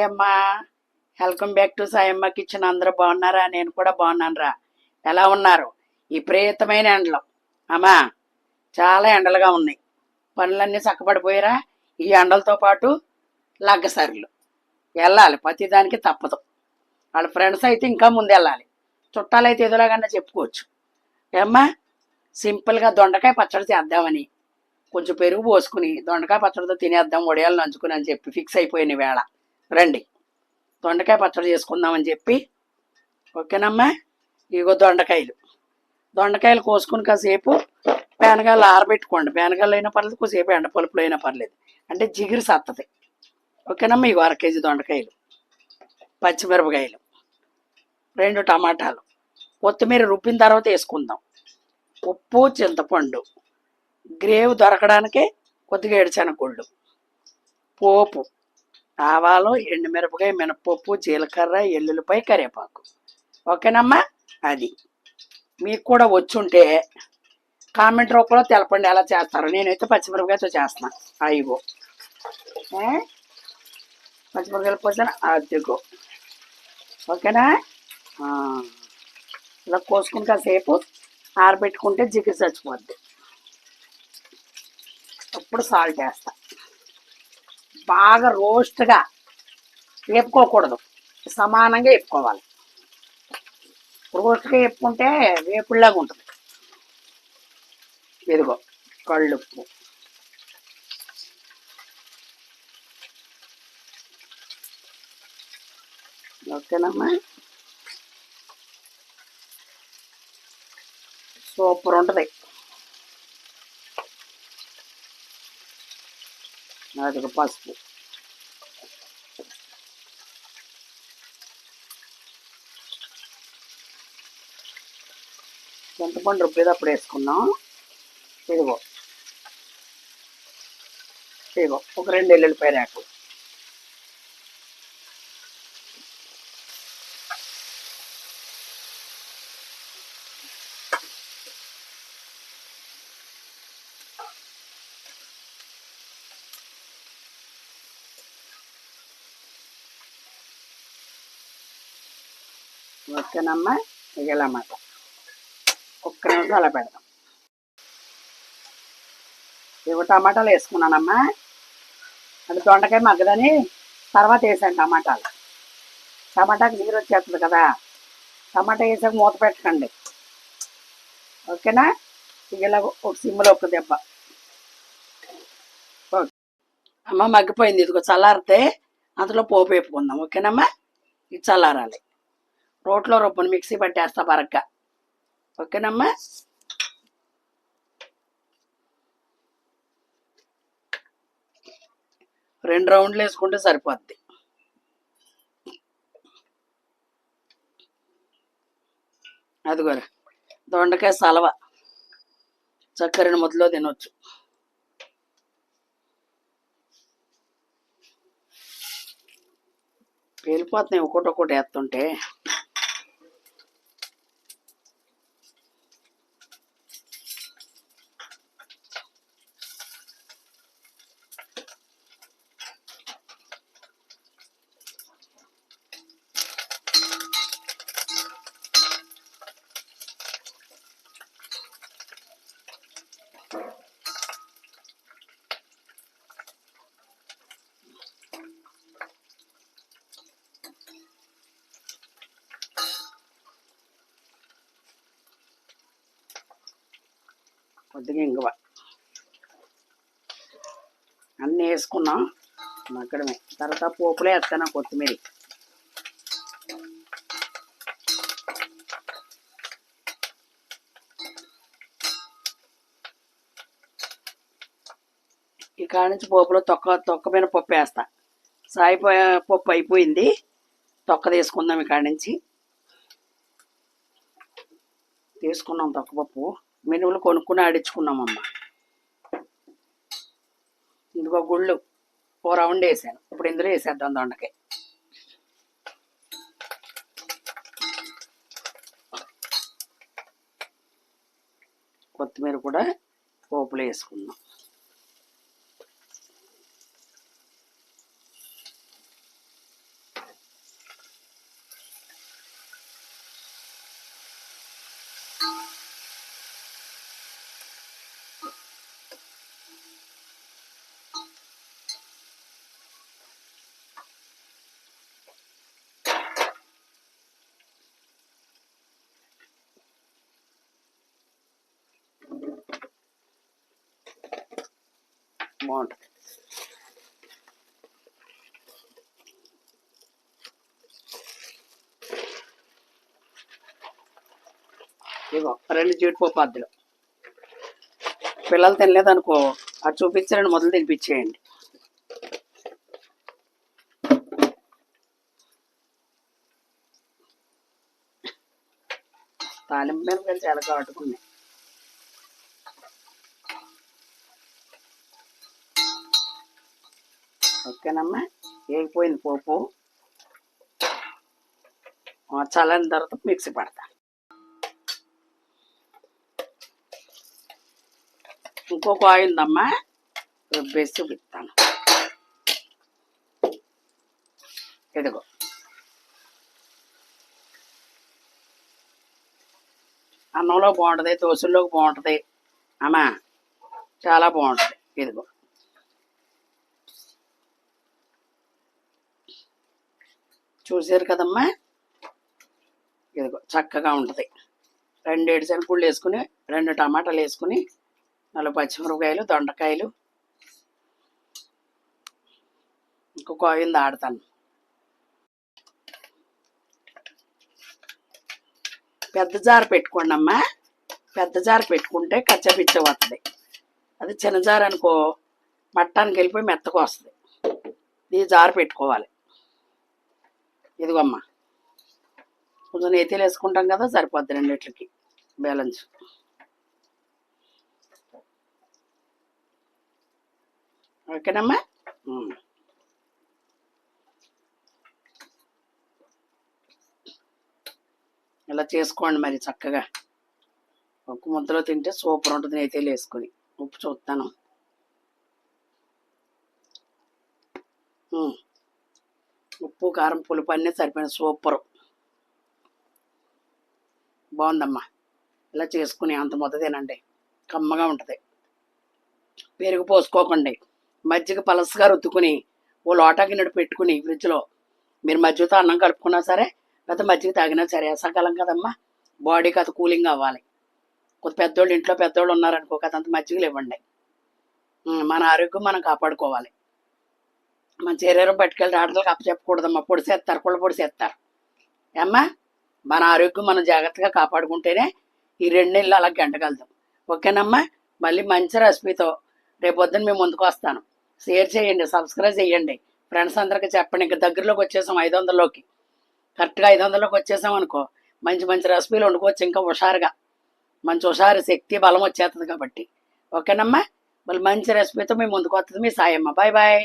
Sayamma. Welcome back to Sayamma kitchen అందరూ బాగున్నారా? నేను కూడా బాగున్నాను రా ఎలా ఉన్నారు? విపరీతమైన ఎండలు. అమ్మా చాలా ఎండలుగా ఉన్నాయి. పనులన్నీ చక్కబడిపోయారా? ఈ ఎండలతో పాటు లగ్గసరులు. వెళ్ళాలి. ప్రతిదానికి తప్పదు. వాళ్ళ ఫ్రెండ్స్ అయితే ఇంకా ముందు వెళ్ళాలి. చుట్టాలైతే ఏదోలాగన్నా చెప్పుకోవచ్చు. ఏమ్మా సింపుల్గా దొండకాయ పచ్చడి చేద్దామని. కొంచెం పెరుగు పోసుకుని దొండకాయ పచ్చడితో తినేద్దాం ఒడియాలు నంచుకుని అని చెప్పి ఫిక్స్ అయిపోయిన వేళ. రండి. దొండకాయ పచ్చడి చేసుకుందామని చెప్పి. ఓకేనమ్మా? ఇగో దొండకాయలు. దొండకాయలు కోసుకుని కాసేపు పేనగాయలు ఆరబెట్టుకోండి. పేనగాయలు అయినా పర్లేదు కొద్దిసేపు ఎండ పలుపులు అయినా పర్లేదు. అంటే జిగురు సత్తది. ఓకేనమ్మా? ఇగో అర కేజీ దొండకాయలు. పచ్చిమిరపకాయలు. రెండు టమాటాలు. కొత్తిమీర రుబ్బిన తర్వాత వేసుకుందాం. ఉప్పు చింతపండు. గ్రేవ్ దొరకడానికే కొద్దిగా ఏడుచెనగుళ్ళు పోపు. ఆవాలు ఎండుమిరపకాయ మినపప్పు జీలకర్ర ఎల్లుల్లిపాయ కరివేపాకు. ఓకేనమ్మా? అది. మీకు కూడా వచ్చుంటే కామెంట్ రూపంలో తెలపండి ఎలా చేస్తారు. నేనైతే పచ్చిమిరపకాయతో చేస్తున్నా. అయ్యో. పచ్చిమిరపకాయలు పోసాను అదిగో. ఓకేనా? ఇలా కోసుకుని కాసేపు ఆరబెట్టుకుంటే జిగురు చచ్చిపోద్ది. అప్పుడు సాల్ట్ వేస్తా. బాగా రోస్ట్గా వేపుకోకూడదు. సమానంగా వేపుకోవాలి. రోస్ట్గా వేపుకుంటే వేపుల్లాగా ఉంటుంది. ఇదిగో కళ్ళుప్పు. ఓకేనమ్మా. సూపర్ ఉంటుంది. అదిగో పసుపు. చింతపండు రుబ్బేటప్పుడు వేసుకున్నాం ఇదిగో. ఇదిగో ఒక రెండు ఎల్లుల్లిపాయ రేకు ఓకేనమ్మా? ఇగలన్నమాట ఒక్క నిమిషం అలా పెడదాం. ఇవి టమాటాలు వేసుకున్నానమ్మా. అది దొండకాయ మగ్గదని తర్వాత వేసాను టమాటాలు. టమాటాకి నీరు వచ్చేస్తుంది కదా. టమాటా వేసాక మూత పెట్టకండి. ఓకేనా? ఇలా ఒక సిమ్లో ఒక దెబ్బ. ఓకే. అమ్మ మగ్గిపోయింది. ఇదిగో చల్లారితే అందులో పోపు వేపుకుందాం. ఓకేనమ్మా? ఇది చల్లారాలి. రోట్లో రుబ్బుని మిక్సీ పట్టేస్తా బరగ్గా. ఓకేనమ్మా? రెండు రౌండ్లు వేసుకుంటే సరిపోద్ది. అదిగోరా దొండకాయ సలవ. చక్కరని ముద్దలో తినొచ్చు. పేలిపోతున్నాయి ఒకటి ఒకటి వేస్తుంటే. కొద్దిగా ఇంగువ అన్నీ వేసుకున్నాం మగ్గడమే. తర్వాత పోపులే వేస్తాను కొత్తిమీర. ఈ నుంచి పోపులో తొక్క తొక్కమైన పప్పు వేస్తా. సాయిపోయే పప్పు అయిపోయింది. తొక్క తీసుకుందాం ఇక్కడి నుంచి తీసుకున్నాం తొక్కపప్పు మినుములు కొనుక్కుని ఆడించుకున్నామమ్మ. ఇదిగో గుళ్ళు. ఓ రౌండ్ వేసాను. ఇప్పుడు ఇందులో వేసేద్దాం దొండకాయ. కొత్తిమీర కూడా పోపులో వేసుకుందాం. బాగుంటుంది. ఇగో రెండు జీడిపప్పు అద్దలు పిల్లలు తినలేదనుకో అది చూపించారండి మొదలు తినిపించేయండి. తాలింపు మిరపకాయలు చాలా కాటుకున్నాయి ఓకేనమ్మా వేగిపోయింది పోపు. చల్లని తర్వాత మిక్సీ పడతా. ఇంకొక ఆయిల్ రుబ్బేసి పెడతాను ఇదిగో. అన్నంలో బాగుంటుంది దోశల్లోకి బాగుంటుంది. అమ్మా చాలా బాగుంటుంది. ఇదిగో. చూసారు కదమ్మా? ఇదిగో చక్కగా ఉంటుంది. రెండు ఏడు శనగపుళ్ళు వేసుకుని రెండు టమాటాలు వేసుకుని నాలుగు పచ్చిమిరపకాయలు దొండకాయలు. ఇంకో ఆయిల్ ఆడతాను. పెద్ద జారు పెట్టుకోండి అమ్మా. పెద్ద జారు పెట్టుకుంటే కచ్చపిచ్చ వస్తుంది అది చిన్న జారు అనుకో మట్టానికి వెళ్ళిపోయి మెత్తకు వస్తుంది. ఈ జారు పెట్టుకోవాలి. ఇదిగోమ్మా. కొంచెం నెత్తిలు వేసుకుంటాం కదా సరిపోద్ది రెండిట్లకి. బ్యాలెన్స్ ఓకేనమ్మా? ఇలా చేసుకోండి మరి చక్కగా. ఉప్పు ముద్దలో తింటే సూపర్ ఉంటుంది నెయ్యితేలు వేసుకొని. ఉప్పు చూస్తాను. ఉప్పు కారం పులుపు అన్నీ సరిపోయిన సూపర్. బాగుందమ్మా. ఇలా చేసుకుని అంత ముద్ద తినండి. కమ్మగా ఉంటుంది. పెరుగు పోసుకోకండి. మజ్జిగ పలసగా రుద్దుకుని ఓ లోటా గిన్నెడు పెట్టుకుని ఫ్రిడ్జ్లో మీరు మజ్జిగతో అన్నం కలుపుకున్నా సరే లేకపోతే మజ్జిగ తాగినా సరే అసకాలం కదమ్మా బాడీకి అది కూలింగ్ అవ్వాలి. కొద్ది పెద్దోళ్ళు ఇంట్లో పెద్దోళ్ళు ఉన్నారనుకో కదంత మజ్జిగలు ఇవ్వండి. మన ఆరోగ్యం మనం కాపాడుకోవాలి. మన శరీరం పట్టుకెళ్ళి ఆటలకు అప్పచెప్పకూడదమ్మా. పొడిసేస్తారు కుళ్ళ పొడిసేస్తారు. ఏమ్మా? మన ఆరోగ్యం మనం జాగ్రత్తగా కాపాడుకుంటేనే ఈ రెండు నెలలు అలా గంటగలుగుతాం ఓకేనమ్మా? మళ్ళీ మంచి రెసిపీతో రేపొద్దున మేము ముందుకు వస్తాను. షేర్ చేయండి సబ్స్క్రైబ్ చేయండి. ఫ్రెండ్స్ అందరికీ చెప్పండి ఇంకా దగ్గరలోకి వచ్చేసాం ఐదు వందలలోకి. కరెక్ట్గా ఐదు వందలలోకి వచ్చేసాం అనుకో మంచి మంచి రెసిపీలు వండుకోవచ్చు ఇంకా హుషారుగా. మంచి హుషారు శక్తి బలం వచ్చేస్తుంది కాబట్టి. ఓకేనమ్మా? మళ్ళీ మంచి రెసిపీతో మేము ముందుకు వస్తుంది మీ సాయమ్మ. Bye bye.